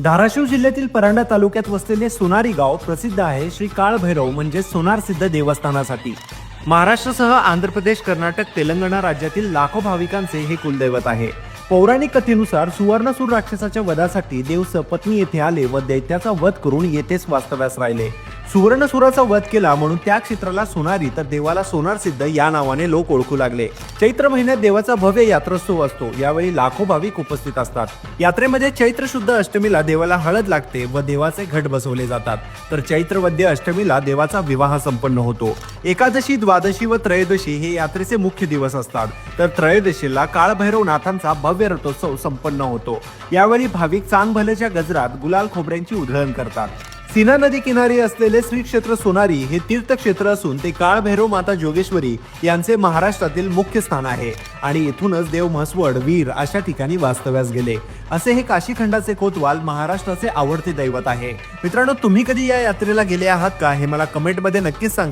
धाराशिव जिल्ह्यातील परांडा तालुक्यात वसलेले सोनारी गाव प्रसिद्ध आहे श्री काळभैरव म्हणजे सोनार सिद्ध देवस्थानासाठी. महाराष्ट्रासह आंध्र प्रदेश कर्नाटक तेलंगणा राज्यातील लाखो भाविकांचे हे कुलदैवत आहे. पौराणिक कथेनुसार सुवर्णसूर राक्षसाच्या वधासाठी देव सपत्नी येथे आले व दैत्याचा वध करून येथेच वास्तव्यास राहिले. सुवर्णसुराचा वध केला म्हणून त्या क्षेत्राला सोनारी तर देवाला सोनार सिद्ध या नावाने लोक ओळखू लागले. चैत्र महिन्यात देवाचा भव्य यात्रोत्सव असतो. यावेळी लाखो भाविक उपस्थित असतात. यात्रेमध्ये चैत्र शुद्ध अष्टमीला देवाला हळद लागते व देवाचे घट बसवले जातात. तर चैत्र वद्य अष्टमीला देवाचा विवाह संपन्न होतो. एकादशी द्वादशी व त्रयोदशी हे यात्रेचे मुख्य दिवस असतात. तर त्रयोदशीला काळभैरवनाथांचा भव्य रथोत्सव संपन्न होतो. यावेळी भाविक चांगभलेच्या गजरात गुलाल खोबऱ्यांची उधळण करतात. सीना नदी किनारी असलेले श्री क्षेत्र सोनारी हे तीर्थक्षेत्र असून ते काळभैरव माता जोगेश्वरी यांचे महाराष्ट्रातील मुख्य स्थान आहे. आणि इथूनच देव म्हसवड वीर अशा ठिकाणी वास्तव्यास गेले. असे हे काशीखंडाचे कोतवाल महाराष्ट्राचे आवडते दैवत आहे. मित्रांनो तुम्ही कधी या यात्रेला गेले आहात का? हे मला कमेंटमध्ये नक्कीच सांगा.